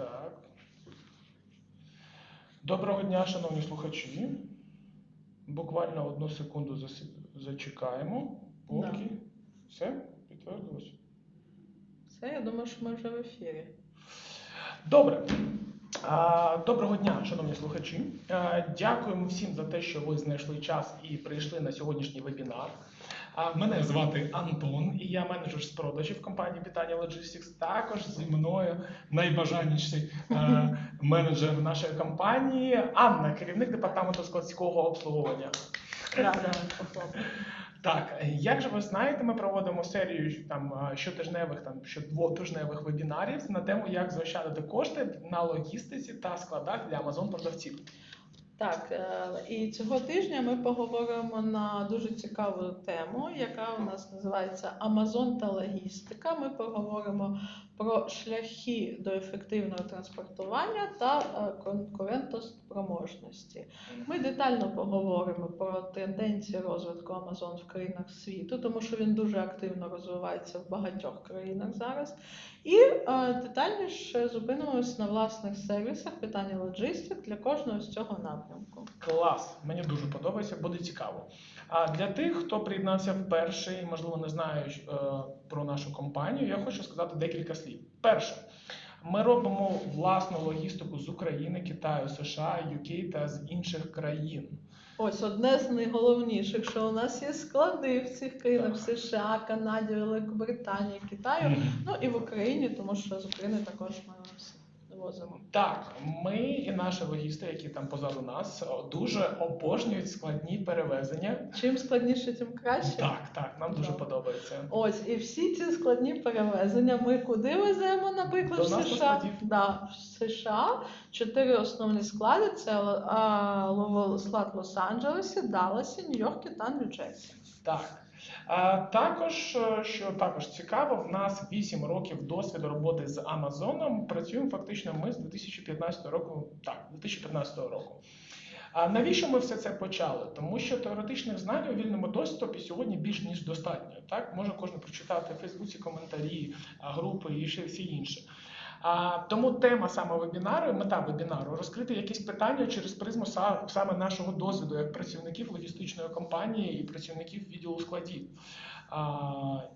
Так. Доброго дня, шановні слухачі. Буквально одну секунду заси- зачекаємо. Поки. Все, підтвердилось. Все, я думаю, що ми вже в ефірі. Добре. Доброго дня, шановні слухачі. Дякуємо всім за те, що ви знайшли час і прийшли на сьогоднішній вебінар. А, Мене звати Антон, і я менеджер з продажів компанії Питання Logistics. Також зі мною найбажаніший е, менеджер нашої компанії Анна, керівник департаменту складського обслуговування. Так, як же ви знаєте, ми проводимо серію там щотижневих, там щодвотижневих вебінарів на тему, як заощадити кошти на логістиці та складах для Amazon продавців. Так, е, і цього тижня ми поговоримо на дуже цікаву тему, яка у нас називається Амазон та логістика. Ми поговоримо про шляхи до ефективного транспортування та е, конкурентоспроможності. Ми детально поговоримо про тенденції розвитку Амазон в країнах світу, тому що він дуже активно розвивається в багатьох країнах зараз. І е, детальніше зупинимось на власних сервісах питання лоджистик для кожного з цього напрямку. Клас, мені дуже подобається, буде цікаво. А для тих, хто приєднався вперше і, можливо, не знає е, про нашу компанію, я хочу сказати декілька слів. Перше, ми робимо власну логістику з України, Китаю, США, UK та з інших країн. Ось одне з найголовніших, що у нас є склади в цих країнах Так. США, Канаді, Великобританії, Китаю, ну і в Україні, тому що з України також ми все возимо. Так, ми і наші логісти, які там позаду нас, дуже обожнюють складні перевезення. Чим складніше, тим краще. Так, так, нам дуже подобається. Ось і всі ці складні перевезення ми куди веземо, наприклад, До в нас США. Да, в США чотири основні склади: це а, склад Лос-Анджелесі, Далласі, Нью-Йоркі та Нью-Джерсі. Так. Також, е, що також цікаво, в нас 8 років досвіду роботи з Амазоном. Працюємо фактично ми з 2015 року. Так, 2015 року. А навіщо ми все це почали? Тому що теоретичних знань у вільному доступі сьогодні більш ніж достатньо. Так можна кожен прочитати в Фейсбуці коментарі, групи і ще всі інше. А, тому тема саме вебінару, мета вебінару розкрити якісь питання через призму са- саме нашого досвіду як працівників логістичної компанії і працівників відділу складів. А,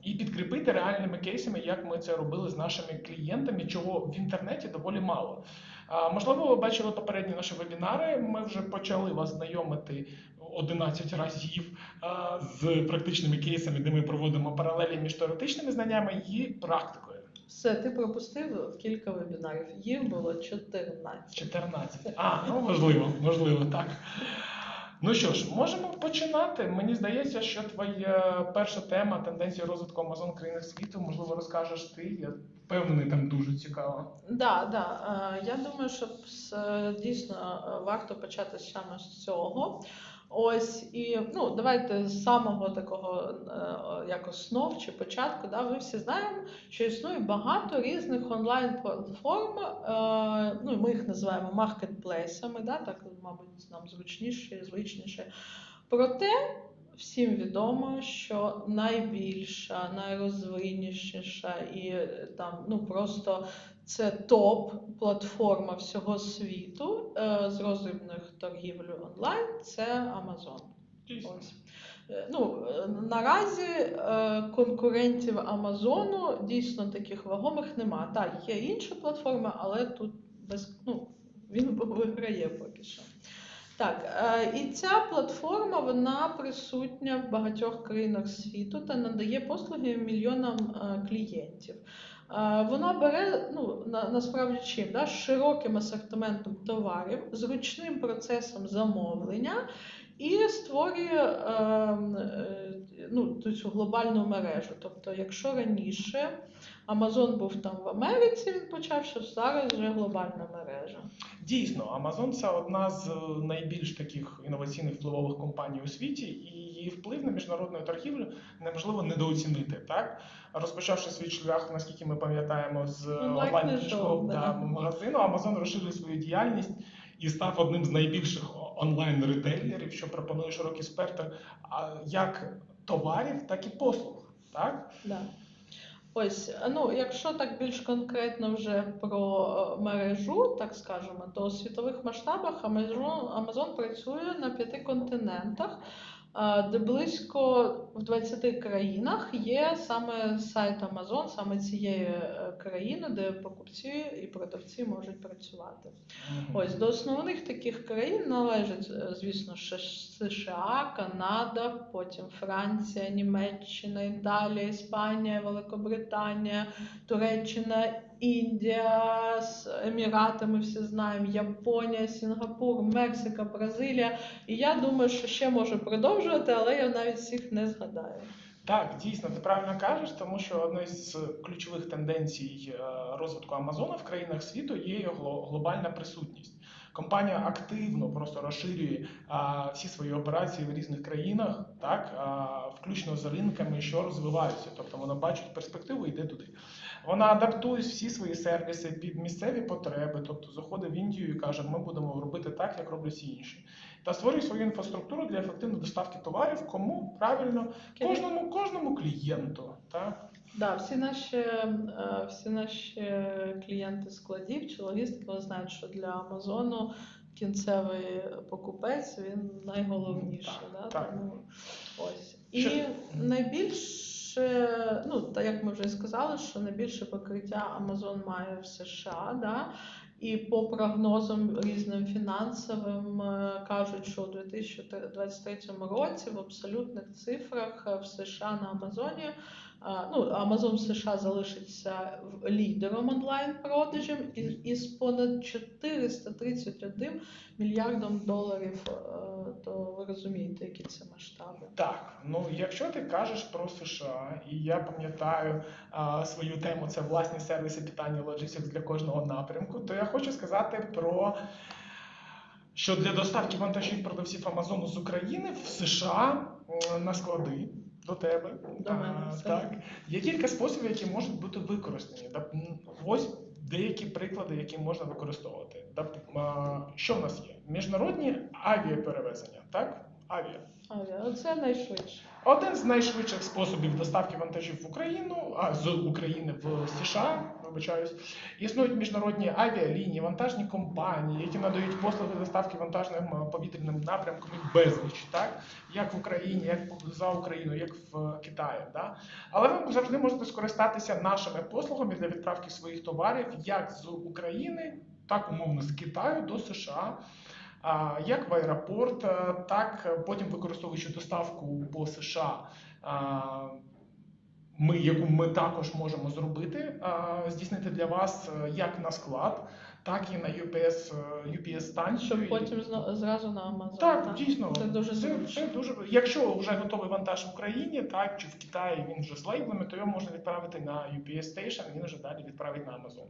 і підкріпити реальними кейсами, як ми це робили з нашими клієнтами, чого в інтернеті доволі мало. А, можливо, ви бачили попередні наші вебінари. Ми вже почали вас знайомити 11 разів а, з практичними кейсами, де ми проводимо паралелі між теоретичними знаннями і практикою. Все, ти пропустив кілька вебінарів. Їх було 14. 14. А, ну можливо, можливо, так. Ну що ж, можемо починати. Мені здається, що твоя перша тема тенденції розвитку Амазон в країнах світу, можливо, розкажеш ти. Я впевнений, там дуже цікаво. Да, да. е, Я думаю, що дійсно е, варто почати саме з цього. Ось і ну давайте з самого такого е, як основ чи початку. Да, ви всі знаємо, що існує багато різних онлайн-платформ. Е, ну ми їх називаємо маркетплейсами, да, так мабуть, нам зручніше, звичніше. Проте всім відомо, що найбільша, найрозвинніша і е, там ну просто це топ-платформа всього світу е, з роздрібних торгівлі онлайн. Це Amazon. Ось. Е, Ну, е, наразі конкурентів Амазону дійсно таких вагомих нема. Так, є інші платформи, але тут без, ну, він виграє поки що. Так, і ця платформа вона присутня в багатьох країнах світу та надає послуги мільйонам клієнтів. Е, Вона бере ну, на, насправді чим? Да? широким асортиментом товарів, зручним процесом замовлення і створює е, е, ну, цю глобальну мережу. Тобто, якщо раніше Амазон був там в Америці, він почав, що зараз вже глобальна мережа. Дійсно, Amazon це одна з е, найбільш таких інноваційних впливових компаній у світі, і її вплив на міжнародну торгівлю неможливо недооцінити. Так розпочавши свій шлях, наскільки ми пам'ятаємо, з Онлайн-книжок, онлайн-книжкового да. да, магазину, Amazon розширив свою діяльність і став одним з найбільших онлайн-ретейлерів, що пропонує широкий спектр а, як товарів, так і послуг. Так? Да. Ось, ну, якщо так більш конкретно вже про е, мережу, так скажемо, то у світових масштабах Amazon, Amazon працює на п'яти континентах, де близько в 20 країнах є саме сайт Amazon, саме цієї е, країни, де покупці і продавці можуть працювати. Ось до основних таких країн належать, е, звісно, США, Канада, потім Франція, Німеччина, Італія, Іспанія, Великобританія, Туреччина, Індія, з Емірати, ми всі знаємо, Японія, Сінгапур, Мексика, Бразилія. І я думаю, що ще можу продовжувати, але я навіть всіх не згадаю. Так, дійсно, ти правильно кажеш, тому що одною з ключових тенденцій е, розвитку Амазона в країнах світу є його глобальна присутність. Компанія активно просто розширює а, всі свої операції в різних країнах, так а, включно з ринками, що розвиваються. Тобто вона бачить перспективу і йде туди. Вона адаптує всі свої сервіси під місцеві потреби, тобто заходить в Індію і каже, ми будемо робити так, як роблять всі інші. Та створює свою інфраструктуру для ефективної доставки товарів, кому правильно Кожному кожному клієнту, так? Да, всі наші, е, всі наші клієнти складів чи логістики вони знають, що для Амазону кінцевий покупець він найголовніший. Так, да? так. Тому, ось. І Що- найбільше, ну, так як ми вже сказали, що найбільше покриття Amazon має в США, да? і по прогнозам різним фінансовим е, кажуть, що у 2023 році в абсолютних цифрах е, в США на Амазоні Ну, Amazon США залишиться лідером онлайн-продажем із понад 431 мільярдом доларів. е, То ви розумієте, які це масштаби. Так, ну якщо ти кажеш про США, і я пам'ятаю свою тему, це власні сервіси питання логістикс для кожного напрямку, то я хочу сказати про. Що для доставки вантажів продавців Амазону з України в США на склади до тебе До а, мене, все. так є кілька способів, які можуть бути використані. Ось деякі приклади, які можна використовувати. Що в нас є? Міжнародні авіаперевезення, так? Авіа. Це найшвидше. Один з найшвидших способів доставки вантажів в Україну, а з України в США, вибачаюсь, існують міжнародні авіалінії, вантажні компанії, які надають послуги доставки вантажним повітряним напрямком і безліч, так як в Україні, як за Україну, як в Китаї. Да? Але ви завжди можете скористатися нашими послугами для відправки своїх товарів як з України, так умовно з Китаю до США. А, як в аеропорт, е, так е, потім використовуючи доставку по США, ми, яку ми також можемо зробити, здійснити для вас е, як на склад, так і на UPS, е, UPS станцію. Потім зразу на Amazon. Так, дійсно, Це дуже це, це дуже. Якщо вже готовий вантаж в Україні, так чи в Китаї він вже з лейблами, то його можна відправити на UPS Station, він вже далі відправить на Amazon.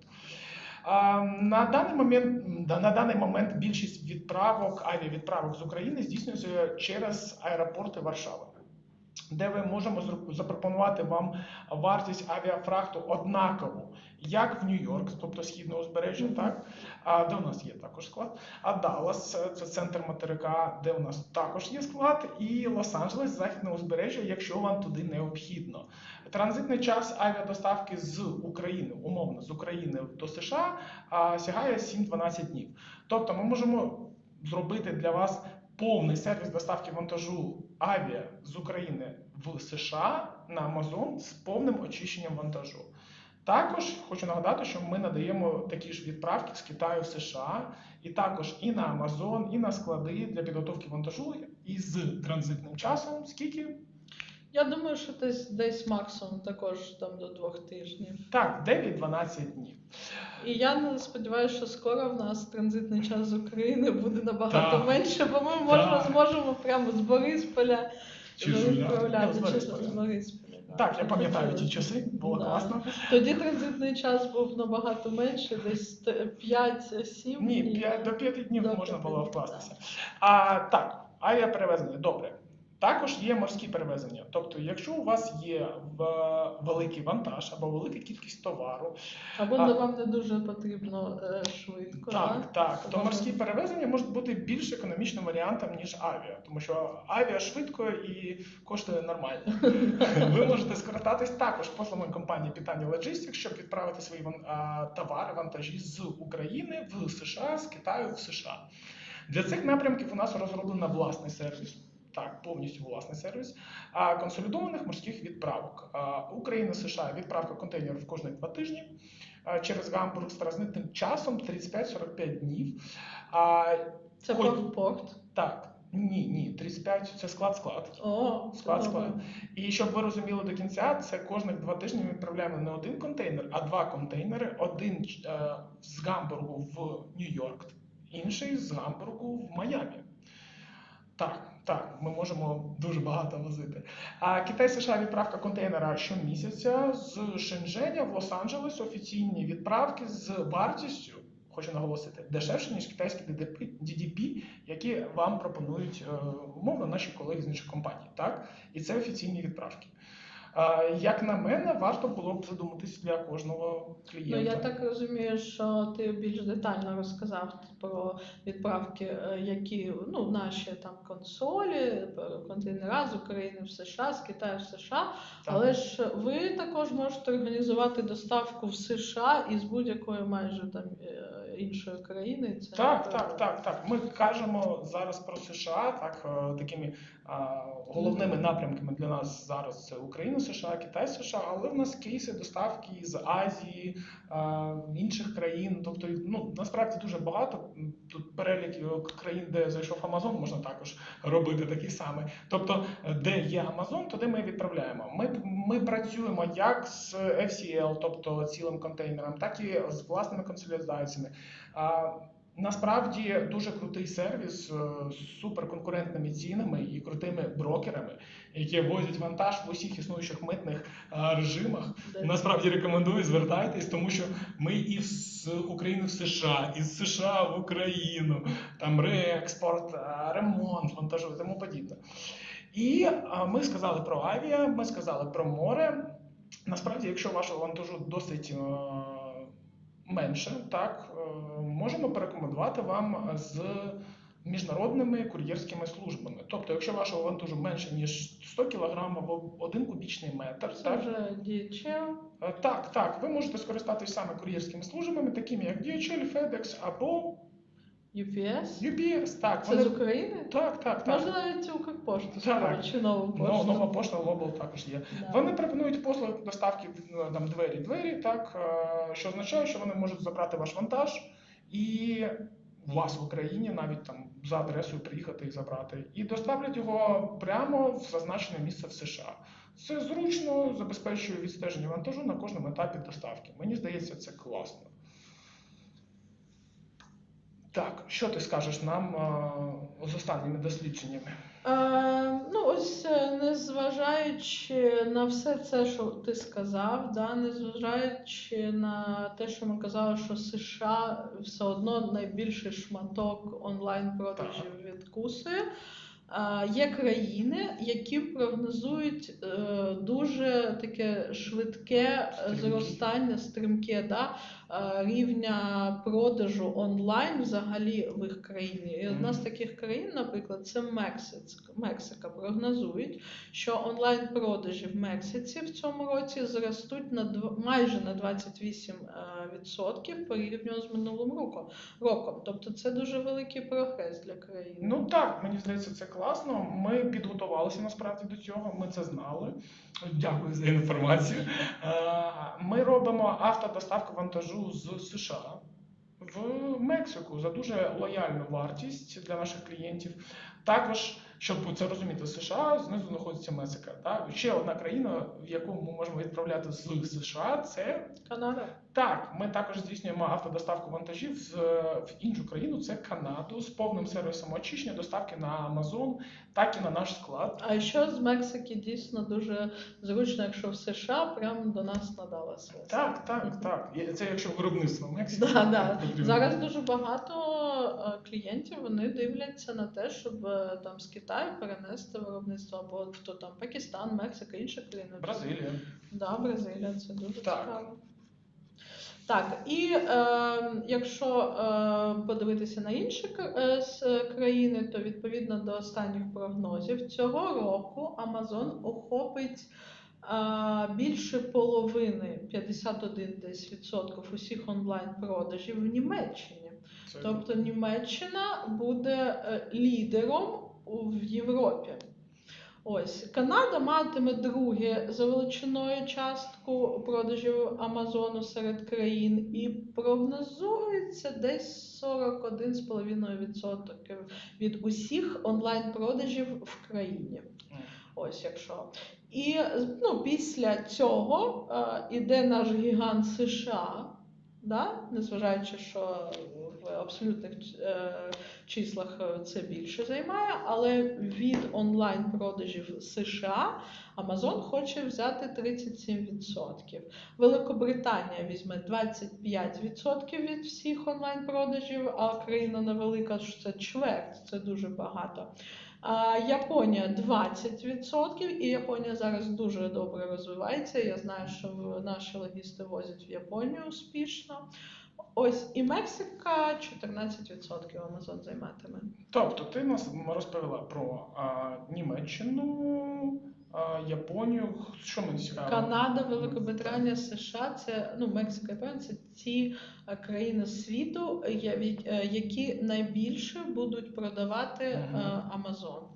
На даний момент на даний момент більшість відправок, авіавідправок з України здійснюється через аеропорти Варшави, де ми можемо запропонувати вам вартість авіафрахту однакову, як в Нью-Йорк, тобто східне узбережжя, так а де у нас є також склад. А Даллас це центр материка, де у нас також є склад, і Лос-Анджелес, західне узбережжя, якщо вам туди необхідно. Транзитний час авіадоставки з України, умовно з України до США, сягає 7-12 днів. Тобто ми можемо зробити для вас повний сервіс доставки вантажу авіа з України в США на Amazon з повним очищенням вантажу. Також хочу нагадати, що ми надаємо такі ж відправки з Китаю в США, і також і на Amazon, і на склади для підготовки вантажу із транзитним часом. Скільки? Я думаю, що десь десь максимум також там до двох тижнів. Так, 9-12 днів. І я сподіваюся, що скоро в нас транзитний час з України буде набагато Так. менше, бо ми можемо зможемо прямо з Борисполя Чи з да. Так, я пам'ятаю ті часи, було Да. класно. Тоді транзитний час був набагато менше, десь 5-7 Ні, 5, до 5 днів До можна 5, було днів, вкластися. А так, авіаперевезення, добре. Також є морські перевезення. Тобто, якщо у вас є великий вантаж або велика кількість товару, Або А- вам не дуже потрібно е, швидко. так, да? так, то морські перевезення можуть бути більш економічним варіантом, ніж авіа, тому що авіа швидко і коштує нормально. Ви можете скористатись також послугами компанії Питання Logistics, щоб відправити свої товари, вантажі з України в США, з Китаю в США. Для цих напрямків у нас розроблено власний сервіс. Так, повністю власний сервіс а, консолідованих морських відправок. Україна, США, відправка контейнерів кожні два тижні через Гамбург з транзитним часом 35-45 днів. Це порт-порт. так, ні, ні, 35 це склад-склад. О, Склад, добре. склад. І щоб ви розуміли до кінця, це кожних два тижні ми відправляємо не один контейнер, а два контейнери. Один е, з Гамбургу в Нью-Йорк, інший з Гамбургу в Майамі. Так, так, ми можемо дуже багато возити. А Китай США відправка контейнера щомісяця з Шенженя в Лос-Анджелес офіційні відправки з вартістю. Хочу наголосити, дешевше, ніж китайські DDP, які вам пропонують е, умовно наші колеги з інших компаній. Так? І це офіційні відправки. Як на мене, варто було б задуматись для кожного клієнта. Ну я так розумію, що ти більш детально розказав про відправки, е, які ну наші там консолі, контейнера з України в США, з Китаю в США. Так. Але ж ви також можете організувати доставку в США із будь-якої майже там е, іншої країни. Це Так, е, так, так, так. Ми кажемо зараз про США, так такими а, головними напрямками для нас зараз це Україна, США, Китай, США, але в нас кейси доставки з Азії, а, інших країн. Тобто, ну насправді дуже багато. Тут перелік е, країн, де зайшов Амазон, можна також робити такий самий. Тобто, е, де є Амазон, туди ми відправляємо. Ми, ми працюємо як з FCL, тобто цілим контейнером, так і з власними консолідаціями. Насправді дуже крутий сервіс е, з суперконкурентними цінами і крутими брокерами, які возять вантаж в усіх існуючих митних е, режимах. Насправді рекомендую звертайтесь, тому що ми і з України в США, і з США в Україну, там реекспорт, е, ремонт, вантажу і тому подібне. І ми сказали про авіа, ми сказали про море. Насправді, якщо вашого вантажу досить менше, так е, можемо порекомендувати вам з міжнародними кур'єрськими службами. Тобто, якщо вашого вантажу менше ніж 100 кг або 1 кубічний метр, Це так, вже DHL. Е, Так, так, ви можете скористатися саме кур'єрськими службами, такими як DHL, FedEx або UPS. UPS. Так, Це вони... з України? так, так, так. Можна навіть Укрпошту Так. чи нову Ну, пошту. нова пошта Global також є. Да. Вони пропонують послуги доставки е, там двері-двері, так е, що означає, що вони можуть забрати ваш вантаж і у вас в Україні навіть там за адресою приїхати і забрати, і доставлять його прямо в зазначене місце в США. Це зручно забезпечує відстеження вантажу на кожному етапі доставки. Мені здається, це класно. Так, що ти скажеш нам е, з останніми дослідженнями? Е, ну, ось е, незважаючи на все це, що ти сказав, да, незважаючи на те, що ми казали, що США все одно найбільший шматок онлайн-продажів відкусує. е, Є країни, які прогнозують е, дуже таке швидке Стрімкі. зростання, стрімке да, рівня продажу онлайн взагалі в їх країні. І одна з таких країн, наприклад, це Мексика. Мексика прогнозують, що онлайн продажі в Мексиці в цьому році зростуть на дв- майже на 28% е, порівняно з минулим роком. роком. Тобто це дуже великий прогрес для країни. Ну так, мені здається, це класно. Ми підготувалися насправді до цього. Ми це знали. Дякую за інформацію. Е, Ми робимо автодоставку вантажу з США в Мексику за дуже лояльну вартість для наших клієнтів. Також, щоб це розуміти, США знизу знаходиться Мексика. Так? Ще одна країна, в яку ми можемо відправляти з США, це Канада. так, ми також здійснюємо автодоставку вантажів з, в іншу країну, це Канаду, з повним сервісом очищення, доставки на Amazon, так і на наш склад. А що з Мексики дійсно дуже зручно, якщо в США прямо до нас надала связь. Так, так, так. Це якщо виробництво Мексики. Да, да. Зараз дуже багато клієнтів вони дивляться на те, щоб е, там з Китаю перенести виробництво, або хто там Пакистан, Мексика, інші країни. Бразилія. Да, Бразилія, це дуже Так. цікаво. Так, і е, якщо е, подивитися на інші е, країни, то відповідно до останніх прогнозів цього року Amazon охопить е, більше половини 51 десь відсотків усіх онлайн-продажів в Німеччині. Це Тобто Німеччина буде е, лідером в Європі. Ось Канада матиме друге за величиною частку продажів Амазону серед країн, і прогнозується десь 41,5% від усіх онлайн-продажів в країні. Ось якщо. І ну, після цього е, іде наш гігант США, да? незважаючи, що в абсолютних е, числах е, це більше займає, але від онлайн-продажів США Amazon хоче взяти 37%. Великобританія візьме 25% від всіх онлайн-продажів, а країна невелика, це чверть, це дуже багато. Японія 20%, і Японія зараз дуже добре розвивається. Я знаю, що наші логісти возять в Японію успішно. Ось і Мексика 14% Амазон займатиме. Тобто ти нас розповіла про а, Німеччину, а, Японію. Що мені цікаво? Канада, Великобританія, США це ну Мексика, Японія це ті країни світу, е, які найбільше будуть продавати е. Амазон.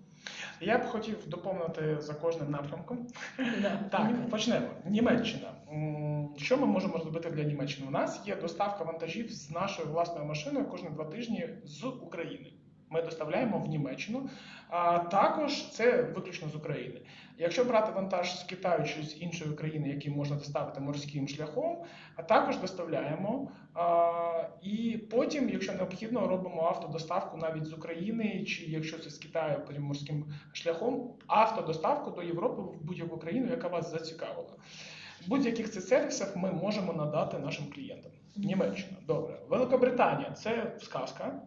Я б хотів доповнити за кожним напрямком. Yeah. Так, почнемо. Німеччина. Що ми можемо зробити для Німеччини? У нас є доставка вантажів з нашою власною машиною кожні два тижні з України. Ми доставляємо в Німеччину. А також це виключно з України. Якщо брати вантаж з Китаю чи з іншої країни, які можна доставити морським шляхом, а також доставляємо. І потім, якщо необхідно, робимо автодоставку навіть з України, чи якщо це з Китаю потім морським шляхом, автодоставку до Європи в будь-яку країну, яка вас зацікавила. Будь-яких цих сервісів ми можемо надати нашим клієнтам. Німеччина, добре. Великобританія це сказка,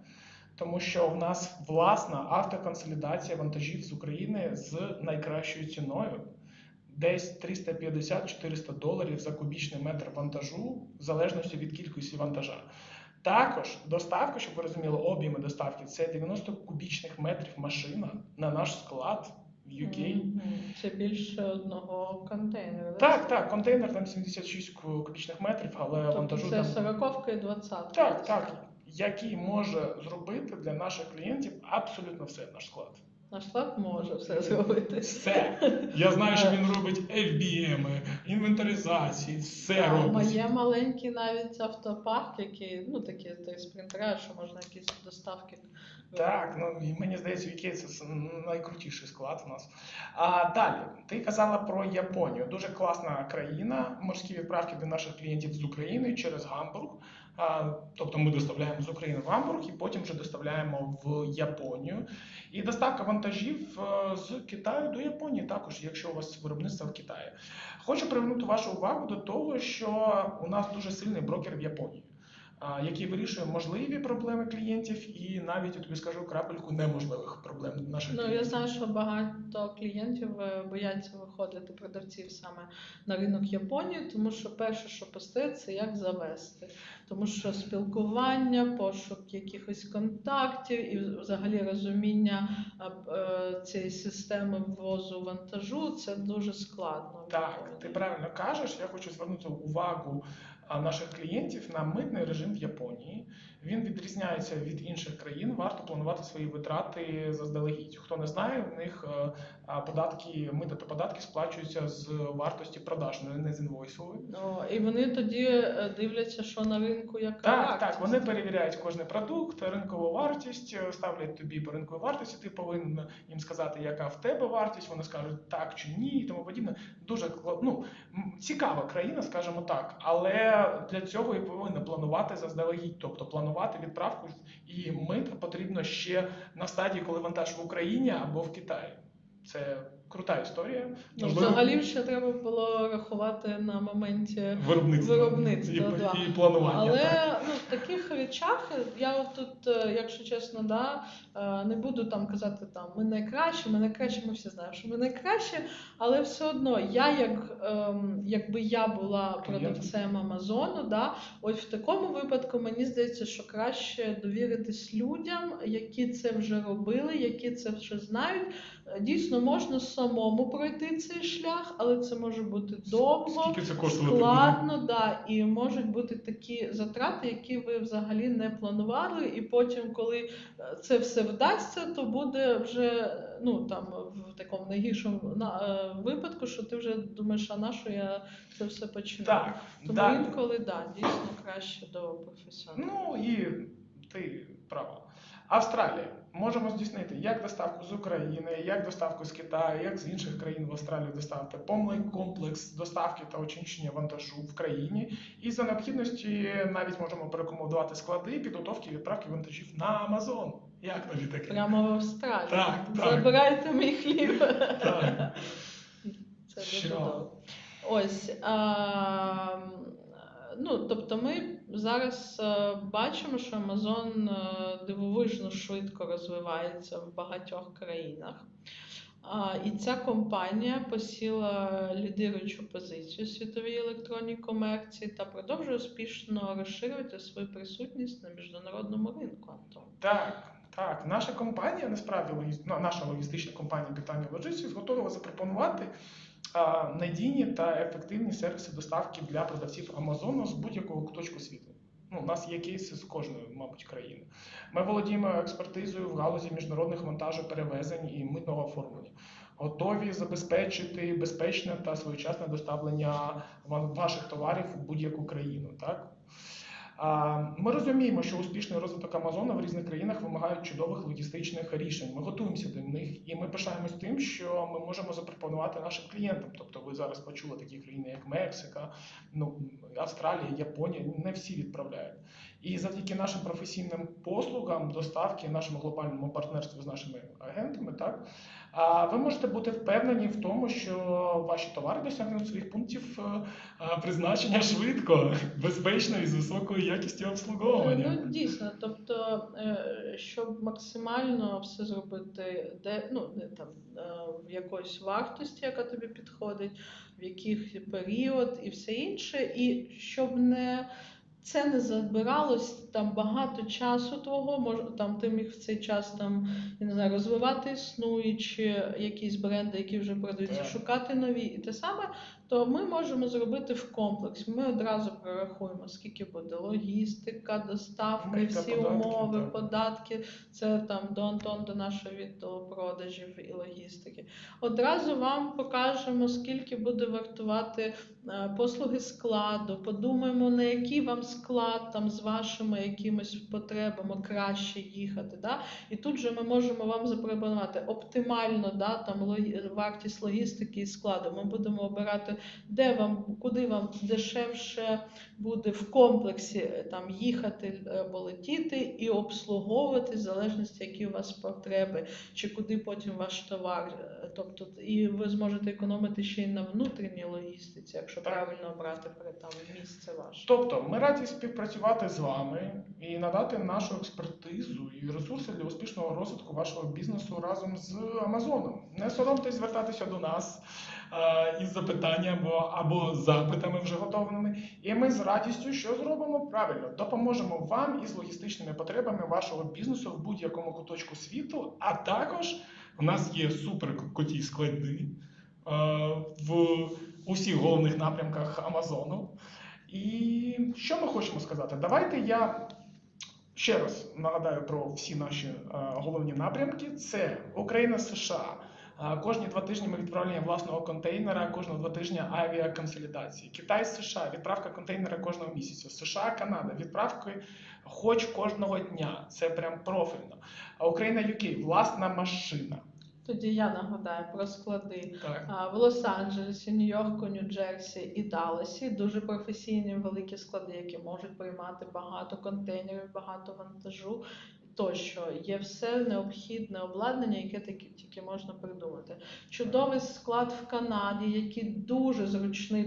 тому що в нас власна автоконсолідація вантажів з України з найкращою ціною. Десь 350-400 доларів за кубічний метр вантажу, в залежності від кількості вантажа. Також доставка, щоб ви розуміли, об'єми доставки це 90 кубічних метрів машина на наш склад в UK. Це більше одного контейнера. Так, так, контейнер там 76 ку- кубічних метрів, але Тобто вантажу це там... сороковка і двадцятка. Так, так, який може зробити для наших клієнтів абсолютно все наш склад. Наш склад може все зробити. Все. Я знаю, що він робить FBM, інвентаризації, все так, робить. Моє маленький навіть автопарк, який, ну такі той спринтера, що можна якісь доставки. Так, ну і мені здається, UK це найкрутіший склад у нас. А далі, ти казала про Японію. Дуже класна країна. Морські відправки для наших клієнтів з України через Гамбург. А, тобто ми доставляємо з України в Гамбург і потім вже доставляємо в Японію. І доставка вантажів е, з Китаю до Японії також, якщо у вас виробництво в Китаї. Хочу привернути вашу увагу до того, що у нас дуже сильний брокер в Японії який вирішує можливі проблеми клієнтів і навіть я тобі скажу крапельку неможливих проблем наших Ну я знаю, що багато клієнтів е, бояться виходити продавців саме на ринок Японії, тому що перше, що постає, це як завести. Тому що спілкування, пошук якихось контактів і взагалі розуміння е, цієї системи ввозу вантажу це дуже складно. Так, ти правильно кажеш. Я хочу звернути увагу наших клієнтів на митний режим в Японії. Він відрізняється від інших країн. Варто планувати свої витрати заздалегідь. Хто не знає, у них е, податки, мита та податки сплачуються з вартості продаж, не- з інвойсової. І вони тоді е, дивляться, що на ринку яка Так, вартість. так, вони перевіряють кожен продукт, ринкову вартість, е, ставлять тобі по ринковій вартості. Ти повинен їм сказати, яка в тебе вартість. Вони скажуть так чи ні, і тому подібне. Дуже ну, цікава країна, скажімо так. Але для цього і повинно планувати заздалегідь, тобто планувати відправку і мит потрібно ще на стадії, коли вантаж в Україні або в Китаї. Це крута історія. Ну, взагалі ще треба було рахувати на моменті виробництво, виробництва, і, да. і планування. Але так. ну, в таких речах я тут, е, якщо чесно, да, е, не буду там казати, там ми найкращі, ми найкращі, ми всі знаємо, що ми найкращі, але все одно я, як ем, якби я була продавцем Амазону, да, от в такому випадку мені здається, що краще довіритись людям, які це вже робили, які це вже знають. Дійсно, можна самому пройти цей шлях, але це може бути довго. Це? Складно, да, і можуть бути такі затрати, які ви взагалі не планували, і потім, коли е, це все вдасться, то буде вже ну там в такому найгіршому на, е, випадку, що ти вже думаєш, а на що я це все починаю. Так, Тому да. інколи да, дійсно краще до професіоналів. Ну і ти права. Австралія. Можемо здійснити як доставку з України, як доставку з Китаю, як з інших країн в Австралію доставити повний комплекс доставки та очищення вантажу в країні. І за необхідності навіть можемо порекомендувати склади підготовки і відправки вантажів на Амазон. Як тобі таке? Прямо в Австралії. Так, так. Забирайте мій хліб. Так. Це Що? дуже добре. Ось. А, ну, тобто ми зараз е, бачимо, що Amazon е, дивовижно швидко розвивається в багатьох країнах. І ця компанія посіла лідируючу позицію світовій електронній комерції та продовжує успішно розширювати свою присутність на міжнародному ринку. Антон. Так, так. Наша компанія, насправді ну, наша логістична компанія питання Logistics готова запропонувати надійні та ефективні сервіси доставки для продавців Амазону з будь-якого куточку світу. Ну, у нас є кейси з кожної, мабуть, країни. Ми володіємо експертизою в галузі міжнародних монтажів, перевезень і митного оформлення. Готові забезпечити безпечне та своєчасне доставлення ваших товарів у будь-яку країну. Так? Ми розуміємо, що успішний розвиток Амазона в різних країнах вимагають чудових логістичних рішень. Ми готуємося до них, і ми пишаємось тим, що ми можемо запропонувати нашим клієнтам. Тобто, ви зараз почули такі країни, як Мексика, ну Австралія, Японія. Не всі відправляють. І завдяки нашим професійним послугам, доставки, нашому глобальному партнерству з нашими агентами, так ви можете бути впевнені в тому, що ваші товари досягнуть своїх пунктів е, е, призначення швидко, безпечно і з високою якістю обслуговування. Ну, дійсно, тобто, е, щоб максимально все зробити, де ну не там в якоїсь вартості, яка тобі підходить, в яких період і все інше, і щоб не це не забиралось там багато часу твого, може там ти міг в цей час там я не знаю, розвивати існуючі якісь бренди, які вже продаються, Так. шукати нові і те саме, то ми можемо зробити в комплекс. Ми одразу прорахуємо, скільки буде логістика, доставка, Мита, всі податки, умови, так. податки. Це там до Антон, до нашого відділу продажів і логістики. Одразу вам покажемо, скільки буде вартувати послуги складу. Подумаємо, на який вам склад там з вашими якимись потребами краще їхати. Да? І тут же ми можемо вам запропонувати оптимально да, там, вартість логістики і складу. Ми будемо обирати, де вам, куди вам дешевше буде в комплексі е, там, їхати е, або летіти і обслуговувати, в залежності, які у вас потреби, чи куди потім ваш товар. Е, Тобто, і ви зможете економити ще й на внутрішній логістиці, якщо правильно обрати там місце ваше. Тобто, ми раді співпрацювати з вами і надати нашу експертизу і ресурси для успішного розвитку вашого бізнесу разом з Амазоном. Не соромтесь звертатися до нас е, із запитаннями або, або запитами вже готовими. І ми з радістю що зробимо правильно, допоможемо вам із логістичними потребами вашого бізнесу в будь-якому куточку світу. А також у нас є супер круті склади е, в усіх головних напрямках Амазону. І що ми хочемо сказати? Давайте я ще раз нагадаю про всі наші е, головні напрямки: це Україна, США. Е, Кожні два тижні ми відправляємо власного контейнера, кожного два тижні авіаконсолідації. Китай, США, відправка контейнера кожного місяця. США, Канада, відправки хоч кожного дня. Це прям профільно. А Україна, UK, власна машина. Тоді я нагадаю про склади. Так. В Лос-Анджелесі, Нью-Йорку, Нью-Джерсі і Далласі дуже професійні великі склади, які можуть приймати багато контейнерів, багато вантажу. Тощо. Є все необхідне обладнання, яке таки- тільки можна придумати. Чудовий склад в Канаді, який дуже зручний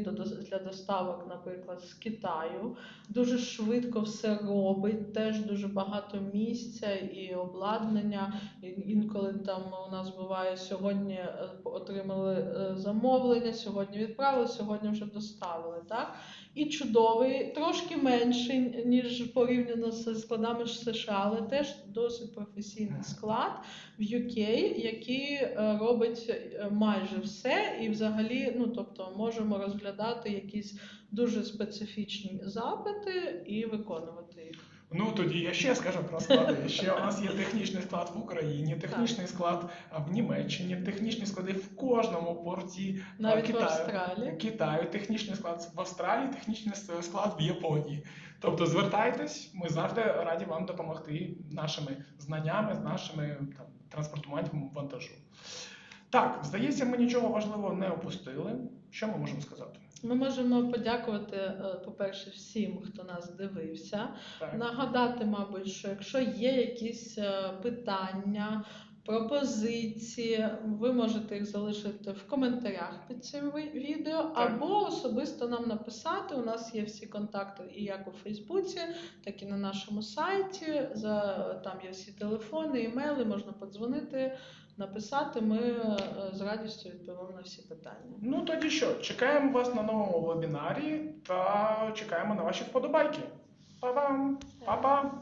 для доставок, наприклад, з Китаю. Дуже швидко все робить, теж дуже багато місця і обладнання. Інколи там у нас буває сьогодні е, отримали е, замовлення, сьогодні відправили, сьогодні вже доставили. Так? І чудовий, трошки менший, ніж порівняно з складами США, але теж досить професійний склад в UK, який е, робить е, майже все, і взагалі, ну тобто, можемо розглядати якісь дуже специфічні запити і виконувати їх. Ну тоді я ще скажу про склади. Ще у нас є технічний склад в Україні, технічний склад в Німеччині, технічні склади в кожному порті а, Навіть в Австралії. Китаю, технічний склад в Австралії, технічний склад в Японії. Тобто звертайтесь, ми завжди раді вам допомогти нашими знаннями, з нашими там, транспортуванням вантажу. Так, здається, ми нічого важливого не опустили. Що ми можемо сказати? Ми можемо подякувати, е, по-перше, всім, хто нас дивився. Так. Нагадати, мабуть, що якщо є якісь е, питання, пропозиції, ви можете їх залишити в коментарях під цим відео, або особисто нам написати. У нас є всі контакти і як у Фейсбуці, так і на нашому сайті. За там є всі телефони, імейли, можна подзвонити, написати. Ми е, з радістю відповімо на всі питання. Ну тоді що, чекаємо вас на новому вебінарі та чекаємо на ваші вподобайки. Па-бам! Па-па!